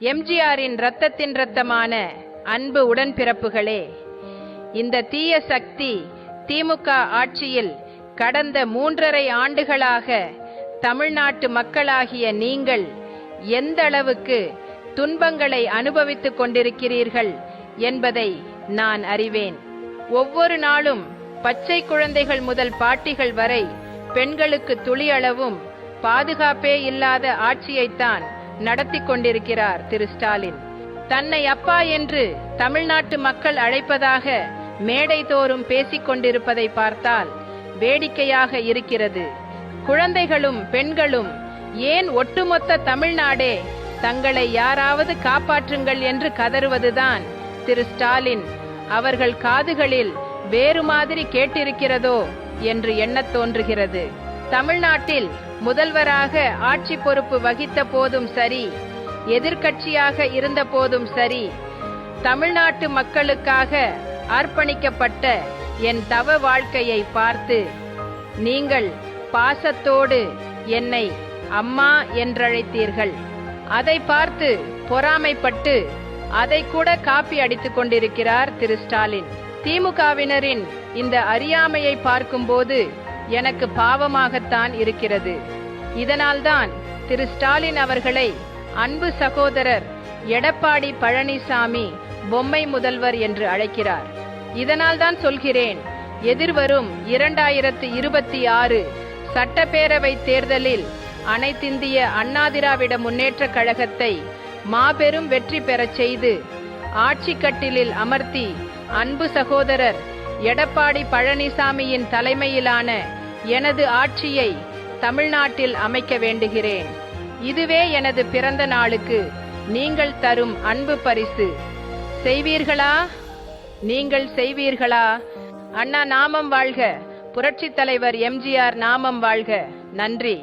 எம்ஜிஆரின் ரத்தத்தின் ரத்தமான அன்பு உடன்பிறப்புகளே இந்த தீய சக்தி திமுக ஆட்சியில் கடந்த மூன்றரை ஆண்டுகளாக தமிழ்நாட்டு மக்களாகிய நீங்கள் எந்த அளவுக்கு துன்பங்களை அனுபவித்துக் கொண்டிருக்கிறீர்கள் என்பதை நான் அறிவேன். ஒவ்வொரு நாளும் பச்சை குழந்தைகள் முதல் பாட்டிகள் வரை பெண்களுக்கு துளியளவும் பாதுகாப்பே இல்லாத ஆட்சியைத்தான் நடத்தி கொண்டிருக்கிறார் திரு ஸ்டாலின். தன்னை அப்பா என்று தமிழ்நாட்டு மக்கள் அழைப்பதாக மேடை தோறும் பேசிக் கொண்டிருப்பதை பார்த்தால் வேடிக்கையாக இருக்கிறது. குழந்தைகளும் பெண்களும் ஏன் ஒட்டுமொத்த தமிழ்நாடே தங்களை யாராவது காப்பாற்றுங்கள் என்று கதறுவதுதான் திரு ஸ்டாலின். அவர்கள் காதுகளில் வேறு மாதிரி கேட்டிருக்கிறதோ என்று எண்ணத் தோன்றுகிறது. தமிழ்நாட்டில் முதல்வராக ஆட்சி பொறுப்பு வகித்த போதும் சரி எதிர்க்கட்சியாக இருந்த போதும் சரி தமிழ்நாட்டு மக்களுக்காக அர்ப்பணிக்கப்பட்ட என் தவ வாழ்க்கையை பார்த்து நீங்கள் பாசத்தோடு என்னை அம்மா என்றழைத்தீர்கள். அதை பார்த்து பொறாமைப்பட்டு அதை கூட காப்பி அடித்துக் கொண்டிருக்கிறார் திரு ஸ்டாலின். திமுகவினரின் இந்த அறியாமையை பார்க்கும்போது எனக்கு பாவமாகத்தான் இருக்கிறது. இதனால்தான் திரு ஸ்டாலின் அவர்களை அன்பு சகோதரர் எடப்பாடி பழனிசாமி பொம்மை முதல்வர் என்று அழைக்கிறார். இதனால்தான் சொல்கிறேன் எதிர்வரும் இரண்டாயிரத்து இருபத்தி ஆறு சட்டப்பேரவை தேர்தலில் அனைத்திந்திய அண்ணாதிராவிட முன்னேற்ற கழகத்தை மாபெரும் வெற்றி பெறச் செய்து ஆட்சி கட்டிலில் அமர்த்தி அன்பு சகோதரர் எடப்பாடி பழனிசாமியின் தலைமையிலான எனது ஆட்சியை தமிழ்நாட்டில் அமைக்க வேண்டுகிறேன். இதுவே எனது பிறந்த நாளுக்கு நீங்கள் தரும் அன்பு பரிசு. செய்வீர்களா? நீங்கள் செய்வீர்களா? அண்ணா நாமம் வாழ்க. புரட்சித் தலைவர் எம்ஜிஆர் நாமம் வாழ்க. நன்றி.